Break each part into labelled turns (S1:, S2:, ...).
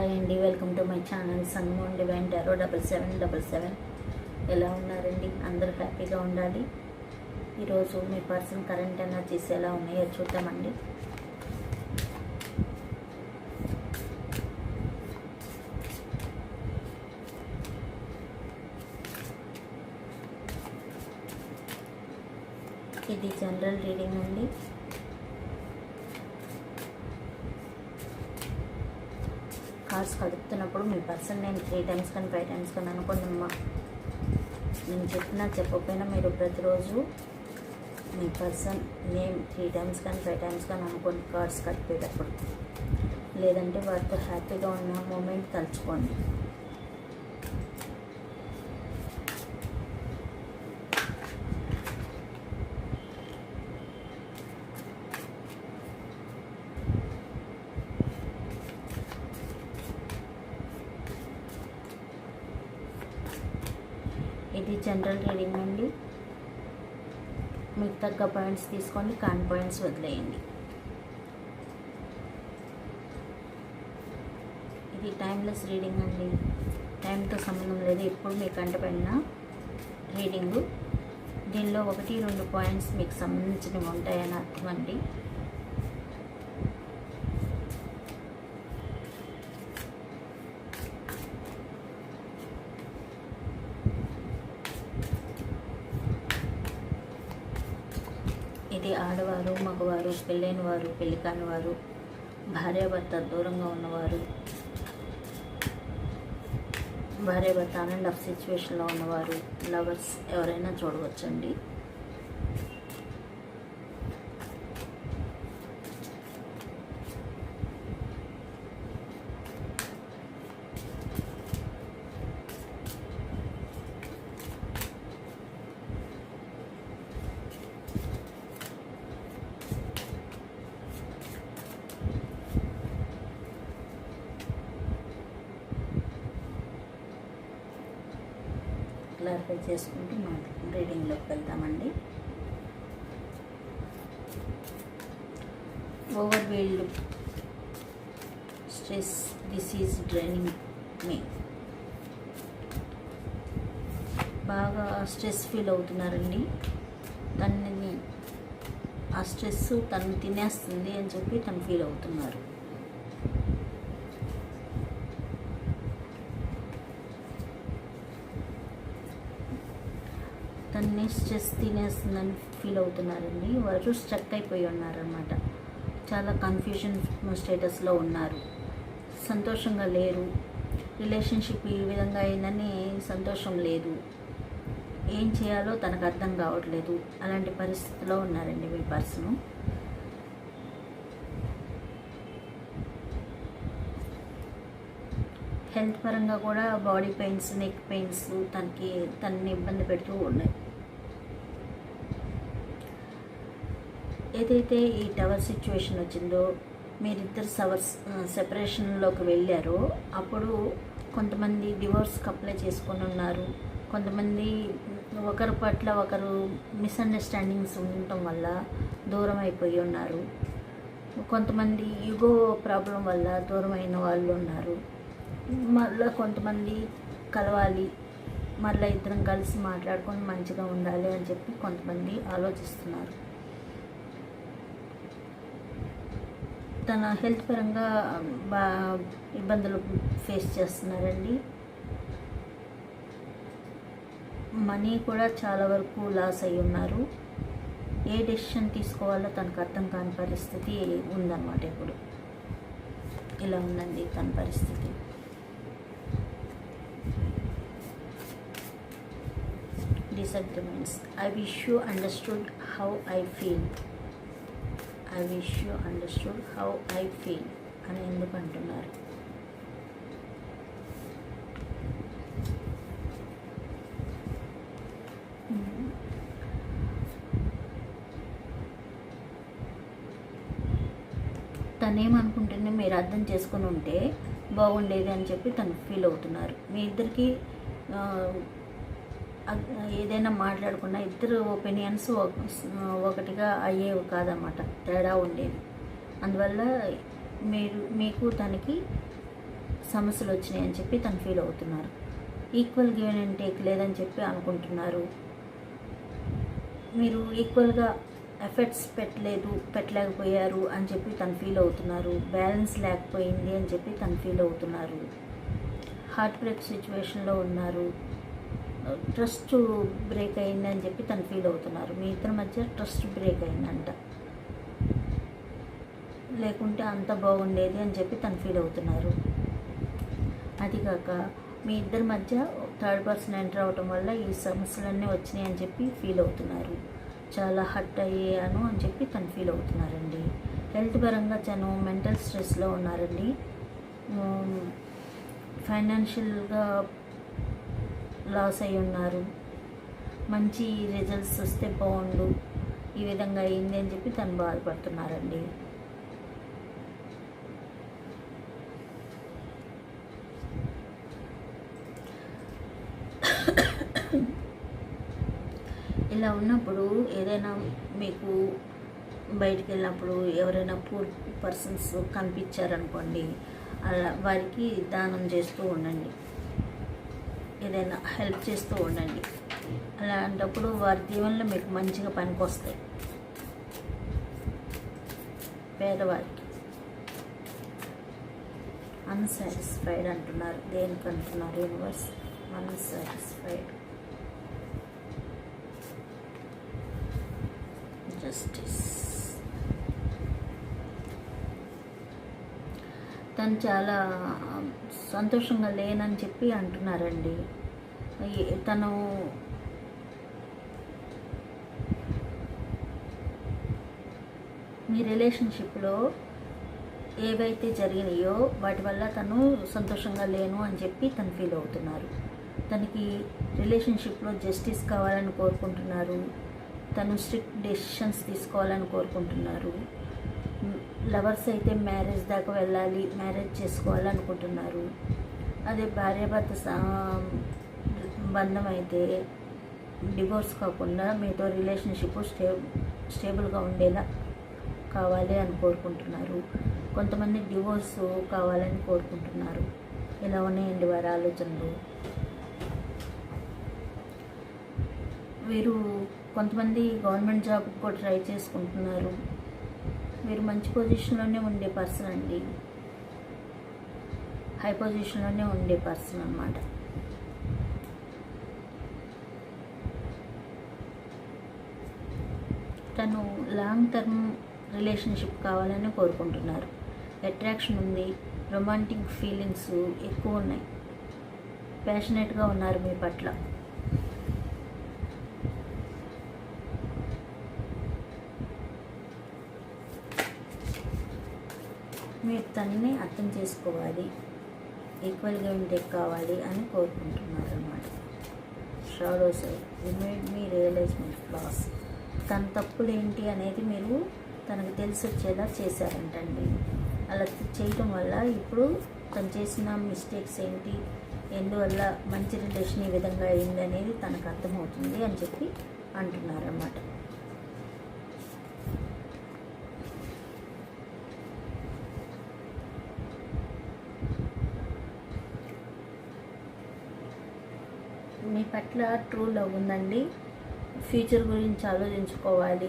S1: Hi అండి welcome to my channel సన్మోన్ divine tarot double seven double seven. ఎలా ఉన్నారండి? అందరూ హ్యాపీగా ఉండాలి. ఈరోజు మీ పర్సన్ కరెంట్ ఎనర్జీస్ ఎలా ఉన్నాయో చూద్దామండి. ఇది జనరల్ రీడింగ్ అండి. కార్డ్స్ కడుపుతున్నప్పుడు మీ పర్సన్ నేను త్రీ టైమ్స్ కానీ ఫైవ్ టైమ్స్ కానీ అనుకోండమ్మా నేను చెప్పినా చెప్పకపోయినా మీరు ప్రతిరోజు మీ పర్సన్ నేమ్ త్రీ టైమ్స్ కానీ ఫైవ్ టైమ్స్ కానీ అనుకోండి కార్డ్స్ కట్టేటప్పుడు. లేదంటే వారితో హ్యాపీగా ఉన్న మూమెంట్ తలుచుకోండి ఇది జనరల్ రీడింగ్ అండి మీకు తగ్గ పాయింట్స్ తీసుకోండి కాన్ పాయింట్స్ వదిలేయండి. ఇది టైమ్లెస్ రీడింగ్ అండి. టైంతో సంబంధం లేదు. ఎప్పుడు మీకు కంటపడిన రీడింగు దీనిలో ఒకటి రెండు పాయింట్స్ మీకు సంబంధించినవి ఉంటాయని అర్థం అండి. ఆడవారు మగవారు పెళ్ళైన వారు పెళ్ళి కాని వారు భార్యాభర్త దూరంగా ఉన్నవారు భార్యాభర్త ఆనండ్ ఆఫ్ సిచ్యువేషన్లో ఉన్నవారు లవర్స్ ఎవరైనా చూడవచ్చండి. క్లారిఫై చేసుకుంటూ మా రీడింగ్లోకి వెళ్తామండి. Overwhelmed stress this is draining me బాగా స్ట్రెస్ ఫీల్ అవుతున్నారండి. తనని ఆ స్ట్రెస్ తను తినేస్తుంది అని చెప్పి తను ఫీల్ అవుతున్నారు. తన్ని స్ట్రెస్ తినేస్తుందని ఫీల్ అవుతున్నారండి. వారు స్ట్రక్ అయిపోయి ఉన్నారనమాట చాలా కన్ఫ్యూజన్ స్టేటస్లో ఉన్నారు. సంతోషంగా లేరు. రిలేషన్షిప్ ఈ విధంగా అయిందని సంతోషం లేదు. ఏం చేయాలో తనకు అర్థం కావట్లేదు. అలాంటి పరిస్థితిలో ఉన్నారండి మీ పర్సను హెల్త్ పరంగా కూడా బాడీ పెయిన్స్ నెక్ పెయిన్స్ తనకి తనని ఇబ్బంది పెడుతూ ఉన్నాయి. ఏదైతే ఈ టవర్ సిచ్యువేషన్ వచ్చిందో మీరిద్దరు సవర్స్ సెపరేషన్లోకి వెళ్ళారో అప్పుడు కొంతమంది డివోర్స్కి అప్లై చేసుకొని ఉన్నారు. కొంతమంది ఒకరి పట్ల ఒకరు మిస్అండర్స్టాండింగ్స్ ఉండటం వల్ల దూరం అయిపోయి ఉన్నారు. కొంతమంది యుగో ప్రాబ్లం వల్ల దూరం అయిన వాళ్ళు ఉన్నారు. మళ్ళీ కొంతమంది కలవాలి మళ్ళీ ఇద్దరం కలిసి మాట్లాడుకొని మంచిగా ఉండాలి అని చెప్పి కొంతమంది ఆలోచిస్తున్నారు. తన హెల్త్ పరంగా బా ఇబ్బందులు ఫేస్ చేస్తున్నారండి మనీ కూడా చాలా వరకు లాస్ అయి ఉన్నారు ఏ డెసిషన్ తీసుకోవాలో తనకు అర్థం కాని పరిస్థితి ఉందన్నమాట ఇప్పుడు ఇలా ఉందండి తన పరిస్థితి disagreements. I wish you understood how I feel. I wish you understood how I feel అని ఎందుకు అంటున్నారు? తనేమనుకుంటుంది మీరు అర్థం చేసుకుని ఉంటే బాగుండేది అని చెప్పి తను ఫీల్ అవుతున్నారు. మీ ఇద్దరికి ఏదైనా మాట్లాడుకున్నా ఇద్దరు ఒపీనియన్స్ ఒకటిగా అయ్యేవి కాదన్నమాట. తేడా ఉండేది. అందువల్ల మీరు మీకు తనకి సమస్యలు వచ్చినాయి అని చెప్పి తను ఫీల్ అవుతున్నారు. ఈక్వల్ గివెన్ అండ్ టేక్ లేదని చెప్పి అనుకుంటున్నారు. మీరు ఈక్వల్గా ఎఫర్ట్స్ పెట్టలేదు పెట్టలేకపోయారు అని చెప్పి తను ఫీల్ అవుతున్నారు. బ్యాలెన్స్ లేకపోయింది అని చెప్పి తను ఫీల్ అవుతున్నారు. హార్ట్ బ్రేక్ సిచ్యువేషన్లో ఉన్నారు. ట్రస్ట్ బ్రేక్ అయింది అని చెప్పి తను ఫీల్ అవుతున్నారు. మీ ఇద్దరి మధ్య ట్రస్ట్ బ్రేక్ అయిందంట. లేకుంటే అంత బాగుండేది అని చెప్పి తను ఫీల్ అవుతున్నారు. అది కాక మీ ఇద్దరి మధ్య థర్డ్ పర్సన్ ఎంటర్ అవటం వల్ల ఈ సమస్యలన్నీ వచ్చినాయి అని చెప్పి ఫీల్ అవుతున్నారు. చాలా హర్ట్ అయ్యాను అని చెప్పి తను ఫీల్ అవుతున్నారండి. హెల్త్ పరంగా తను మెంటల్ స్ట్రెస్లో ఉన్నారండి. ఫైనాన్షియల్గా లాస్ అయి ఉన్నారు మంచి రిజల్ట్స్ వస్తే బాగుండు ఈ విధంగా అయింది అని చెప్పి తను బాధపడుతున్నారండి. ఇలా ఉన్నప్పుడు ఏదైనా మీకు బయటికి వెళ్ళినప్పుడు ఎవరైనా పూర్ పర్సన్స్ కనిపించారనుకోండి అలా వారికి దానం చేస్తూ ఉండండి. ఏదైనా హెల్ప్ చేస్తూ ఉండండి. అలాంటప్పుడు వారి దీవెనలు మీకు మంచిగా పనికొస్తాయి. పేదవారికి. అన్సాటిస్ఫైడ్ అంటున్నారు. దేనికి అంటున్నారు? యూనివర్స్ అన్సాటిస్ఫైడ్ జస్టిస్ తను చాలా సంతోషంగా లేనని చెప్పి అంటున్నారండి. తను మీ రిలేషన్షిప్లో ఏవైతే జరిగినాయో వాటి వల్ల తను సంతోషంగా లేను అని చెప్పి తను ఫీల్ అవుతున్నారు. తనకి రిలేషన్షిప్లో జస్టిస్ కావాలని కోరుకుంటున్నారు. తను స్ట్రిక్ట్ డెసిషన్స్ తీసుకోవాలని కోరుకుంటున్నారు. లవర్స్ అయితే మ్యారేజ్ దాకా వెళ్ళాలి మ్యారేజ్ చేసుకోవాలనుకుంటున్నారు. అదే భార్యాభర్త బంధం అయితే డివోర్స్ కాకుండా మీతో రిలేషన్షిప్ స్టే స్టేబుల్గా ఉండేలా కావాలి అని కోరుకుంటున్నారు. కొంతమంది డివోర్స్ కావాలని కోరుకుంటున్నారు. ఇలా ఉన్నాయండి వారి ఆలోచనలు? వీరు కొంతమంది గవర్నమెంట్ జాబ్ కూడా ట్రై చేసుకుంటున్నారు. మీరు మంచి పొజిషన్లోనే ఉండే పర్సన్ అండి. హై పొజిషన్లోనే ఉండే పర్సన్ అనమాట తను లాంగ్ టర్మ్ రిలేషన్షిప్ కావాలని కోరుకుంటున్నారు. అట్రాక్షన్ ఉంది రొమాంటిక్ ఫీలింగ్స్ ఎక్కువ ఉన్నాయి. ప్యాషనెట్గా ఉన్నారు మీ పట్ల. మీరు తనని అర్థం చేసుకోవాలి ఈక్వల్గా ఉంటే కావాలి అని కోరుకుంటున్నారు అన్నమాట. Shadow side made me realise my flaws తన తప్పులు ఏంటి అనేది మీరు తనకు తెలిసి వచ్చేలా చేశారంటండి. అలా చేయటం వల్ల ఇప్పుడు తను చేసిన మిస్టేక్స్ ఏంటి ఎందువల్ల మంచి రిలేషన్ ఈ విధంగా అయింది అనేది తనకు అర్థమవుతుంది అని చెప్పి అంటున్నారన్నమాట పట్ల ట్రూ లవ్ ఉందండి. ఫ్యూచర్ గురించి ఆలోచించుకోవాలి.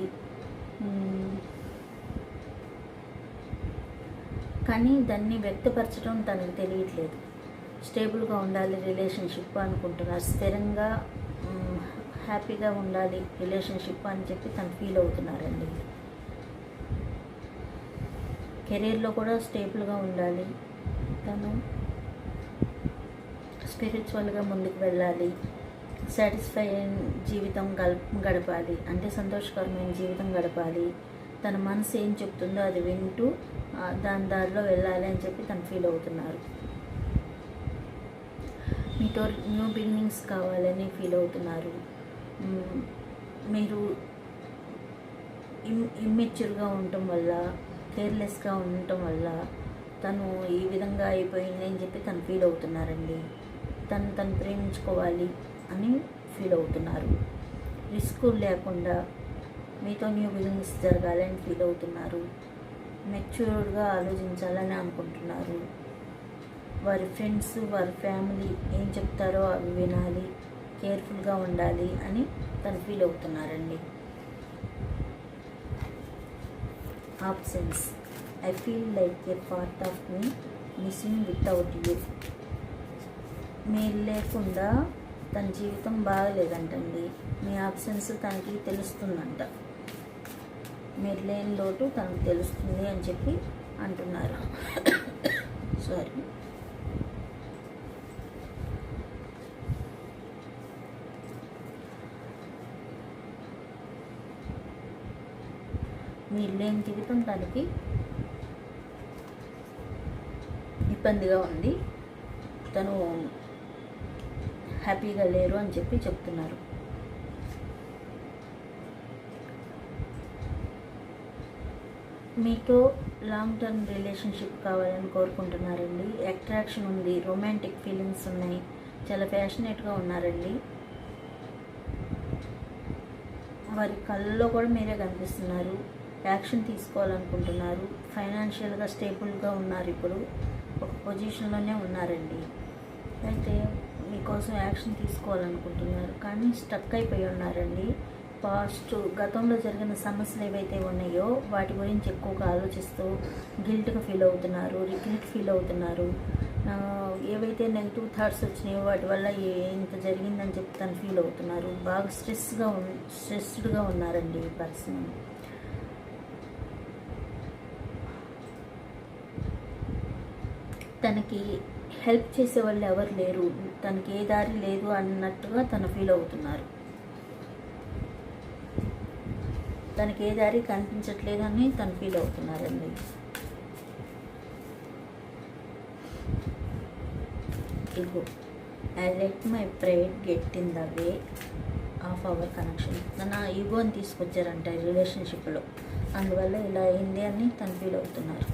S1: కానీ దాన్ని వ్యక్తపరచడం తనకు తెలియట్లేదు. స్టేబుల్గా ఉండాలి రిలేషన్షిప్ అనుకుంటున్నారు. స్థిరంగా హ్యాపీగా ఉండాలి రిలేషన్షిప్ అని చెప్పి తను ఫీల్ అవుతున్నారండి. కెరీర్లో కూడా స్టేబుల్గా ఉండాలి. తను స్పిరిచువల్గా ముందుకు వెళ్ళాలి. సాటిస్ఫై జీవితం గడపాలి. అంటే సంతోషకరమైన జీవితం గడపాలి. తన మనసు ఏం చెప్తుందో అది వింటూ దాని దారిలో వెళ్ళాలి అని చెప్పి తను ఫీల్ అవుతున్నారు. మీతో న్యూ బిగినింగ్స్ కావాలని ఫీల్ అవుతున్నారు. మీరు ఇమ్ ఇమ్మెచ్యూర్గా ఉండటం వల్ల కేర్లెస్గా ఉండటం వల్ల తను ఈ విధంగా అయిపోయింది అని చెప్పి తను ఫీల్ అవుతున్నారండి. తను తను ప్రేమించుకోవాలి. అని ఫీల్ అవుతున్నారు. రిస్క్ లేకుండా మీతో న్యూ బిజినెస్ జరగాలని ఫీల్ అవుతున్నారు. మెచ్యూర్డ్గా ఆలోచించాలని అనుకుంటున్నారు. వారి ఫ్రెండ్స్ వారి ఫ్యామిలీ ఏం చెప్తారో అవి వినాలి కేర్ఫుల్గా ఉండాలి అని తను feel అవుతున్నారండి. Options I feel like a part of me missing without you. మీరు లేకుండా తన జీవితం బాగలేదంటండి. మీ ఆప్షన్స్ తనకి తెలుస్తుందంట. మీరు లేని లోటు తనకు తెలుస్తుంది అని చెప్పి అంటున్నారు. సారీ మీరు లేని జీవితం తనకి ఇబ్బందిగా ఉంది. తను హ్యాపీగా లేరు అని చెప్పి చెప్తున్నారు. మీతో లాంగ్ టర్మ్ రిలేషన్షిప్ కావాలని కోరుకుంటున్నారండి. అట్రాక్షన్ ఉంది రొమాంటిక్ ఫీలింగ్స్ ఉన్నాయి చాలా ప్యాషనేట్గా ఉన్నారండి. వారి కళ్ళలో కూడా మీరే కనిపిస్తున్నారు. యాక్షన్ తీసుకోవాలనుకుంటున్నారు. ఫైనాన్షియల్గా స్టేబుల్గా ఉన్నారు ఇప్పుడు. ఒక పొజిషన్లోనే ఉన్నారండి. అయితే కోసం యాక్షన్ తీసుకోవాలనుకుంటున్నారు. కానీ స్టక్ అయిపోయి ఉన్నారండి. పాస్ట్ గతంలో జరిగిన సమస్యలు ఏవైతే ఉన్నాయో వాటి గురించి ఎక్కువగా ఆలోచిస్తూ గిల్ట్గా ఫీల్ అవుతున్నారు రిగ్రెట్ ఫీల్ అవుతున్నారు. ఏవైతే నెగిటివ్ థాట్స్ వచ్చినాయో వాటి వల్ల ఏ- ఇంత జరిగిందని చెప్పి తను ఫీల్ అవుతున్నారు. బాగా స్ట్రెస్గా ఉన్ స్ట్రెస్డ్గా ఉన్నారండి ఈ పర్సన్. తనకి హెల్ప్ చేసే వాళ్ళు ఎవరు లేరు. తనకి ఏ దారి లేదు అన్నట్టుగా తను ఫీల్ అవుతున్నారు. తనకి ఏ దారి కనిపించట్లేదు అని తను feel అవుతున్నారండి. Ego I let my pride get in the way of our connection తన ఈగోని తీసుకొచ్చారంట రిలేషన్షిప్లో అందువల్ల ఇలా అయింది అని తను ఫీల్ అవుతున్నారు.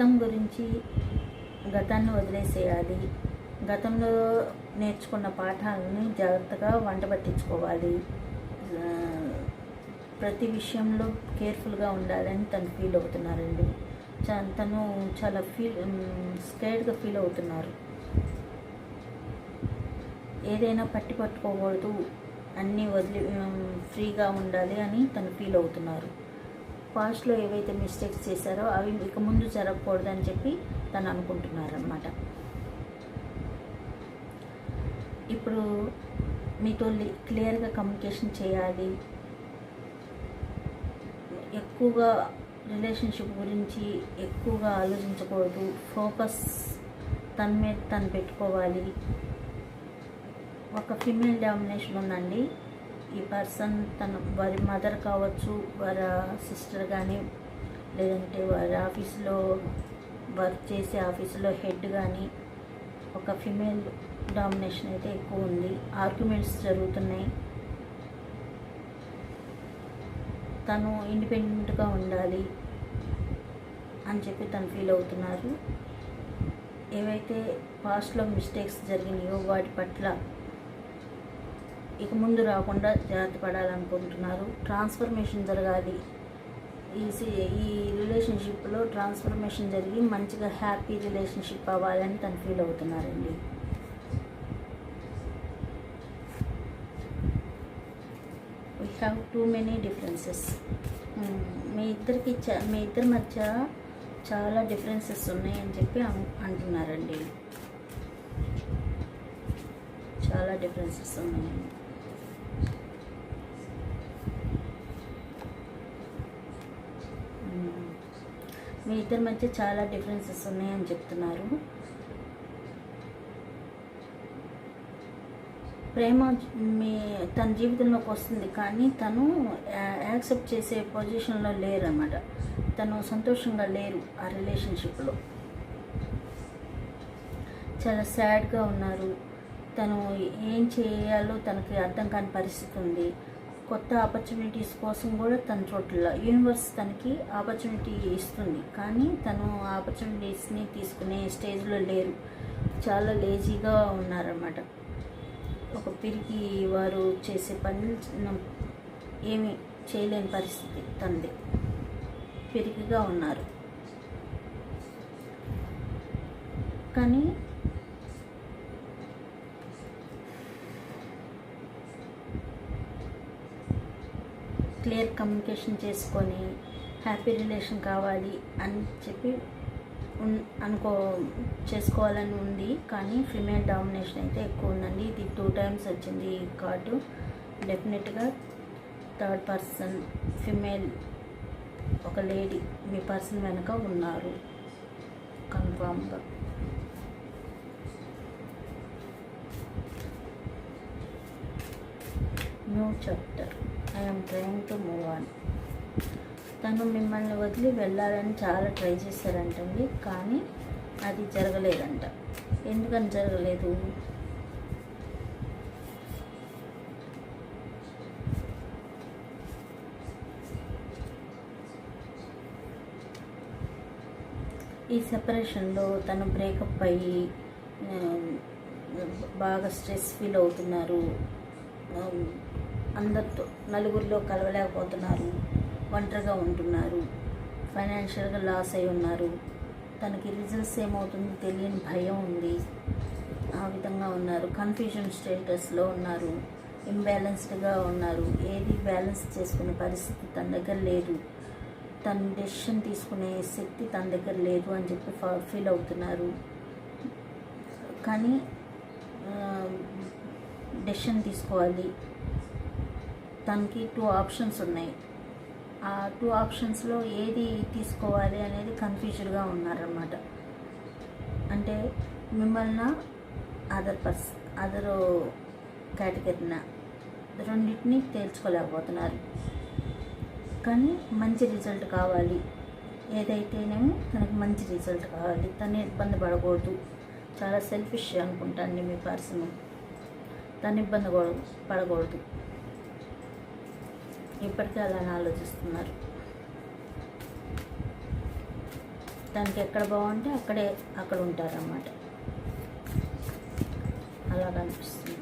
S1: గతం గురించి గతాన్ని వదిలేసేయాలి. గతంలో నేర్చుకున్న పాఠాలని జాగ్రత్తగా వంట పట్టించుకోవాలి. ప్రతి విషయంలో కేర్ఫుల్గా ఉండాలని తను ఫీల్ అవుతున్నారండి. తను చాలా ఫీల్ స్కేర్డ్గా ఫీల్ అవుతున్నారు. ఏదైనా పట్టి పట్టుకోకూడదు అన్నీ వదిలి ఫ్రీగా ఉండాలి అని తను ఫీల్ అవుతున్నారు. పాస్ట్లో ఏవైతే మిస్టేక్స్ చేశారో అవి ఇక ముందు జరగకూడదని చెప్పి తను అనుకుంటున్నారనమాట ఇప్పుడు మీతో క్లియర్గా కమ్యూనికేషన్ చేయాలి. ఎక్కువగా రిలేషన్షిప్ గురించి ఎక్కువగా ఆలోచించకూడదు. ఫోకస్ తన మీద తను పెట్టుకోవాలి. ఒక ఫిమేల్ డామినేషన్ ఉందండి. ఈ పర్సన్ తన వారి మదర్ కావచ్చు వారి సిస్టర్ కానీ లేదంటే వారి ఆఫీస్లో వర్క్ చేసే ఆఫీసులో హెడ్ కానీ ఒక ఫిమేల్ డామినేషన్ అయితే ఎక్కువ ఉంది. ఆర్గ్యుమెంట్స్ జరుగుతున్నాయి. తను ఇండిపెండెంట్గా ఉండాలి అని చెప్పి తను ఫీల్ అవుతున్నారు. ఏవైతే పాస్ట్లో మిస్టేక్స్ జరిగినాయో వాటి పట్ల ఇక ముందు రాకుండా జాగ్రత్త పడాలనుకుంటున్నారు. ట్రాన్స్ఫర్మేషన్ జరగాలి. ఈ ఈ రిలేషన్షిప్లో ట్రాన్స్ఫర్మేషన్ జరిగి మంచిగా హ్యాపీ రిలేషన్షిప్ అవ్వాలని తను feel అవుతున్నారండి. We have too many differences మీ ఇద్దరికి చ- మీ ఇద్దరి మధ్య చాలా డిఫరెన్సెస్ ఉన్నాయని చెప్పి అంటున్నారండి. చాలా డిఫరెన్సెస్ ఉన్నాయండి. మీ ఇద్దరి మధ్య చాలా డిఫరెన్సెస్ ఉన్నాయని చెప్తున్నారు. ప్రేమ మీ తన జీవితంలోకి వస్తుంది కానీ తను యాక్సెప్ట్ చేసే పొజిషన్లో లేరన్నమాట. తను సంతోషంగా లేరు ఆ రిలేషన్షిప్లో చాలా సాడ్గా ఉన్నారు. తను ఏం చేయాలో తనకి అర్థం కాని పరిస్థితి ఉంది. కొత్త ఆపర్చునిటీస్ కోసం కూడా తన చోట్ల యూనివర్స్ తనకి ఆపర్చునిటీ ఇస్తుంది. కానీ తను ఆపర్చునిటీస్ని తీసుకునే స్టేజ్లో లేరు. చాలా లేజీగా ఉన్నారన్నమాట. ఒక పిరికి వారు చేసే పనులు ఏమి చేయలేని పరిస్థితి తనది. పిరికిగా ఉన్నారు. కానీ క్లియర్ కమ్యూనికేషన్ చేసుకొని హ్యాపీ రిలేషన్ కావాలి అని చెప్పి అనుకో చేసుకోవాలని ఉంది. కానీ ఫిమేల్ డామినేషన్ అయితే ఎక్కువ ఉందండి. ఇది టూ టైమ్స్ వచ్చింది ఈ కార్డు. డెఫినెట్గా థర్డ్ పర్సన్ ఫిమేల్ ఒక లేడీ మీ పర్సన్ వెనుక ఉన్నారు. కన్ఫామ్గా. New chapter. I'm trying to move on తను మిమ్మల్ని వదిలి వెళ్ళాలని చాలా ట్రై చేశారంటండి కానీ అది జరగలేదంట. ఎందుకని జరగలేదు? ఈ సెపరేషన్లో తను బ్రేకప్ అయ్యి um, బాగా స్ట్రెస్ ఫీల్ అవుతున్నారు. Um, అందరితో నలుగురిలో కలవలేకపోతున్నారు. ఒంటరిగా ఉంటున్నారు. ఫైనాన్షియల్గా లాస్ అయి ఉన్నారు. తనకి రిజల్ట్స్ ఏమవుతుందో తెలియని భయం ఉంది. ఆ విధంగా ఉన్నారు. కన్ఫ్యూజన్ స్టేటస్లో ఉన్నారు. ఇంబ్యాలెన్స్డ్గా ఉన్నారు. ఏది బ్యాలెన్స్ చేసుకునే పరిస్థితి తన దగ్గర లేదు. తను డెసిషన్ తీసుకునే శక్తి తన దగ్గర లేదు అని చెప్పి ఫీల్ అవుతున్నారు. కానీ డెసిషన్ తీసుకోవాలి. తనకి టూ ఆప్షన్స్ ఉన్నాయి. ఆ టూ ఆప్షన్స్లో ఏది తీసుకోవాలి అనేది కన్ఫ్యూజ్డ్గా ఉన్నారనమాట అంటే మిమ్మల్ని అదర్ పర్స్ అదర్ కేటగిరీన రెండింటిని తేల్చుకోలేకపోతున్నారు. కానీ మంచి రిజల్ట్ కావాలి. ఏదైతేనేమో తనకు మంచి రిజల్ట్ కావాలి. తను ఇబ్బంది పడకూడదు. చాలా సెల్ఫిష్ అనుకుంటాండి మీ పర్సన్ తను ఇబ్బంది పడకూడదు. ఇప్పటికే అలానే ఆలోచిస్తున్నారు. తనకి ఎక్కడ బాగుంటే అక్కడే అక్కడ ఉంటారన్నమాట. అలా కనిపిస్తుంది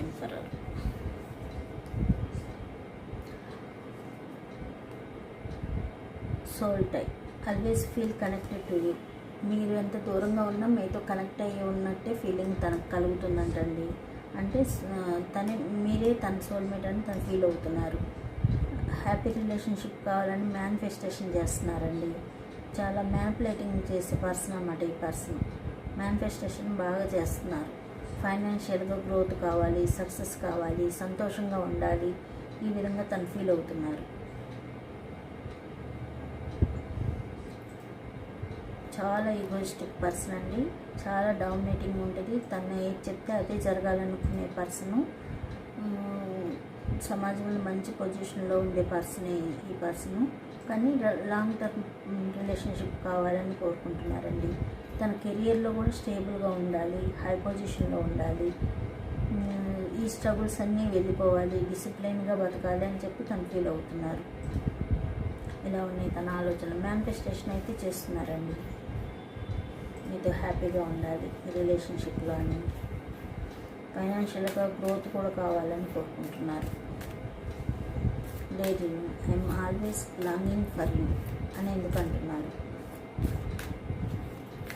S1: emperor soul type always feel connected to you మీరు ఎంత దూరంగా ఉన్నా మీతో కనెక్ట్ అయ్యి ఉన్నట్టే ఫీలింగ్ తనకు కలుగుతుందంటండి. అంటే తన తనే మీరే తన సోల్మేట్ అని తను ఫీల్ అవుతున్నారు. హ్యాపీ రిలేషన్షిప్ కావాలని మేనిఫెస్టేషన్ చేస్తున్నారండి. చాలా మ్యానిపులేటింగ్ చేసే పర్సన్ అన్నమాట ఈ పర్సన్ మేనిఫెస్టేషన్ బాగా చేస్తున్నారు. ఫైనాన్షియల్గా గ్రోత్ కావాలి సక్సెస్ కావాలి సంతోషంగా ఉండాలి ఈ విధంగా తను ఫీల్ అవుతున్నారు. చాలా ఈగోయిస్టిక్ పర్సన్ అండి. చాలా డామినేటింగ్ ఉంటుంది. తను ఏది చెప్తే అదే జరగాలనుకునే పర్సను సమాజంలో మంచి పొజిషన్లో ఉండే పర్సనే ఈ పర్సను కానీ లాంగ్ టర్మ్ రిలేషన్షిప్ కావాలని కోరుకుంటున్నారండి. తన కెరియర్లో కూడా స్టేబుల్గా ఉండాలి హై పొజిషన్లో ఉండాలి. ఈ స్ట్రగుల్స్ అన్నీ వెళ్ళిపోవాలి డిసిప్లైన్గా బతకాలి అని చెప్పి తను ఫీల్ అవుతున్నారు. ఇలా ఉన్నాయి తన ఆలోచనలు. మేనిఫెస్టేషన్ అయితే చేస్తున్నారండి. మీతో హ్యాపీగా ఉండాలి రిలేషన్షిప్లో అని ఫైనాన్షియల్గా గ్రోత్ కూడా కావాలని కోరుకుంటున్నారు. లేదు I'm always longing for you అని ఎందుకు అంటున్నారు?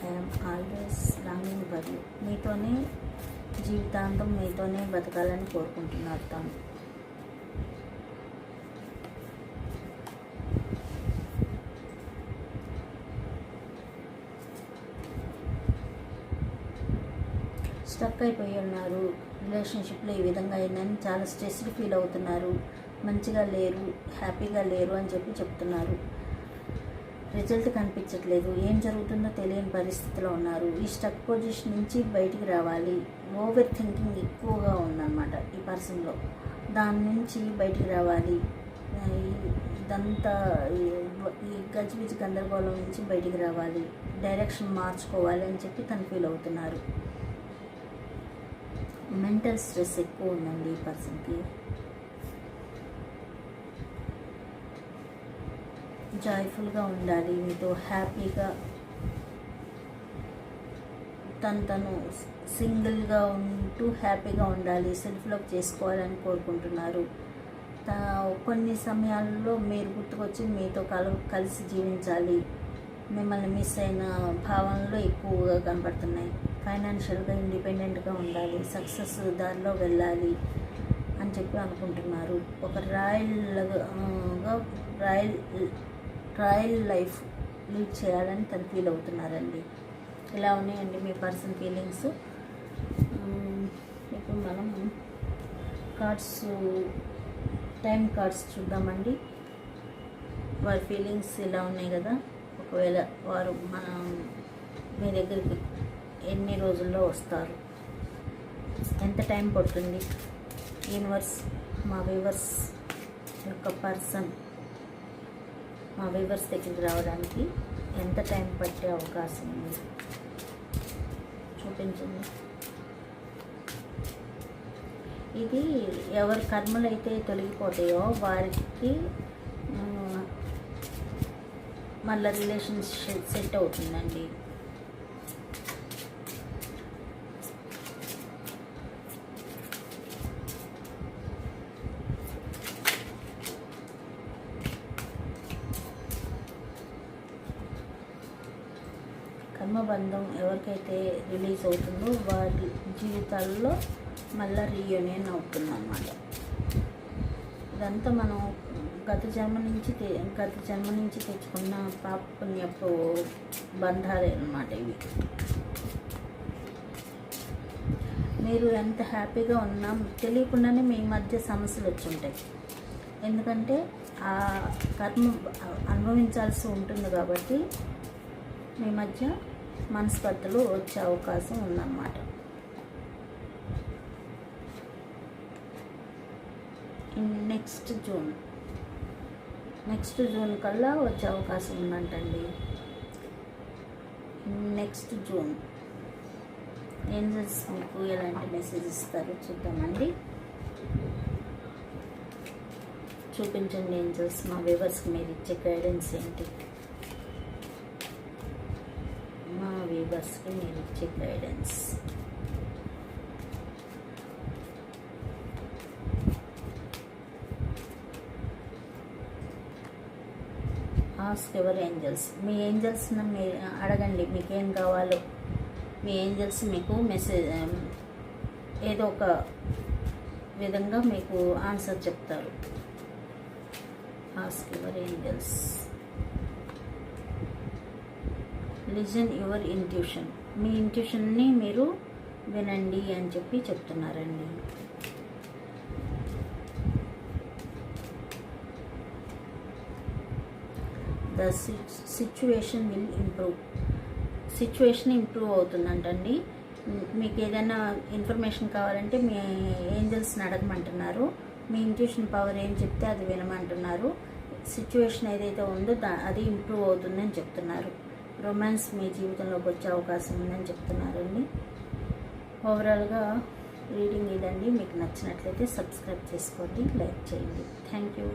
S1: I'm always longing for you మీతోనే జీవితాంతం మీతోనే బతకాలని కోరుకుంటున్నారు తాను. స్టక్ అయిపోయి ఉన్నారు. రిలేషన్షిప్లో ఈ విధంగా అయిందని చాలా స్ట్రెస్డ్ ఫీల్ అవుతున్నారు. మంచిగా లేరు హ్యాపీగా లేరు అని చెప్పి చెప్తున్నారు. రిజల్ట్ కనిపించట్లేదు. ఏం జరుగుతుందో తెలియని పరిస్థితిలో ఉన్నారు. ఈ స్టక్ పొజిషన్ నుంచి బయటికి రావాలి. ఓవర్ థింకింగ్ ఎక్కువగా ఉందన్నమాట ఈ పర్సన్లో దాని నుంచి బయటికి రావాలి. ఇదంతా ఈ- ఈ గజిబిజి గందరగోళం నుంచి బయటికి రావాలి. డైరెక్షన్ మార్చుకోవాలి అని చెప్పి తను ఫీల్ అవుతున్నారు. మెంటల్ స్ట్రెస్ ఎక్కువ ఉందండి ఈ పర్సన్కి జాయ్ఫుల్గా ఉండాలి మీతో హ్యాపీగా తను తను సింగిల్గా ఉంటూ హ్యాపీగా ఉండాలి సెల్ఫ్ లవ్ చేసుకోవాలని కోరుకుంటున్నారు. కొన్ని సమయాల్లో మీరు గుర్తుకొచ్చి మీతో కల కలిసి జీవించాలి. మిమ్మల్ని మిస్ అయిన భావనలు ఎక్కువగా కనబడుతున్నాయి. ఫైనాన్షియల్గా ఇండిపెండెంట్గా ఉండాలి సక్సెస్ దారిలో వెళ్ళాలి అని చెప్పి అనుకుంటున్నారు. ఒక రాయల్గా రాయల్ రాయల్ లైఫ్ లీడ్ చేయాలని తను ఫీల్ అవుతున్నారండి. ఇలా ఉన్నాయండి మీ పర్సన్ ఫీలింగ్స్. ఇప్పుడు మనం కార్డ్స్ టైం కార్డ్స్ చూద్దామండి. వారి ఫీలింగ్స్ ఇలా ఉన్నాయి కదా. ఒకవేళ వారు మన మీ దగ్గరికి ఎన్ని రోజుల్లో వస్తారు? ఎంత టైం పడుతుంది? యూనివర్స్ మా వివర్స్ యొక్క పర్సన్ మా వివర్స్ దగ్గరికి రావడానికి ఎంత టైం పట్టే అవకాశం ఉంది? చూపించండి. ఇది ఎవరి కర్మలు అయితే తొలగిపోతాయో వారికి మళ్ళీ రిలేషన్షిప్ సెట్ అవుతుందండి. కర్మబంధం ఎవరికైతే రిలీజ్ అవుతుందో వారి జీవితాల్లో మళ్ళీ రీయూనియన్ అవుతుందన్నమాట. ఇదంతా మనం గత జన్మ నుంచి గత జన్మ నుంచి తెచ్చుకున్న పాప పుణ్యపు బంధాలే అన్నమాట ఇవి. మీరు ఎంత హ్యాపీగా ఉన్నా తెలియకుండానే మీ మధ్య సమస్యలు వచ్చి ఉంటాయి ఎందుకంటే ఆ కర్మ అనుభవించాల్సి ఉంటుంది కాబట్టి మీ మధ్య మనస్పర్ధలు వచ్చే అవకాశం ఉందన్నమాట. Next June. నెక్స్ట్ జూన్ కల్లా వచ్చే అవకాశం ఉందంటండి. Next June. ఏంజల్స్ మీకు ఎలాంటి మెసేజ్ ఇస్తారు చూద్దామండి. చూపించండి ఏంజల్స్ మా వ్యూవర్స్కి మీరు ఇచ్చే గైడెన్స్ ఏంటి? వ్యూవర్స్కి మీరు ఇచ్చే గైడెన్స్ ఆస్క్ ఎవర్ ఏంజల్స్ మీ ఏంజల్స్ని మీ అడగండి మీకేం కావాలో. మీ ఏంజల్స్ మీకు మెసేజ్ um, ఏదో ఒక విధంగా మీకు ఆన్సర్ చెప్తారు. Ask your angels listen your intuition. మీ ఇంట్యూషన్ని మీరు వినండి అని చెప్పి చెప్తున్నారండి. The situation will improve. Situation improve అవుతుందంటండి. మీకు ఏదైనా ఇన్ఫర్మేషన్ కావాలంటే మీ ఏంజల్స్ని అడగమంటున్నారు. మీ ఇంట్యూషన్ పవర్ ఏం చెప్తే అది వినమంటున్నారు. సిచ్యువేషన్ ఏదైతే ఉందో దా అది ఇంప్రూవ్ అవుతుందని చెప్తున్నారు. రొమాన్స్ మీ జీవితంలోకి వచ్చే అవకాశం ఉందని చెప్తున్నారండి. ఓవరాల్గా రీడింగ్ ఇదండి. మీకు నచ్చినట్లయితే సబ్స్క్రైబ్ చేసుకోండి లైక్ చేయండి. Thank you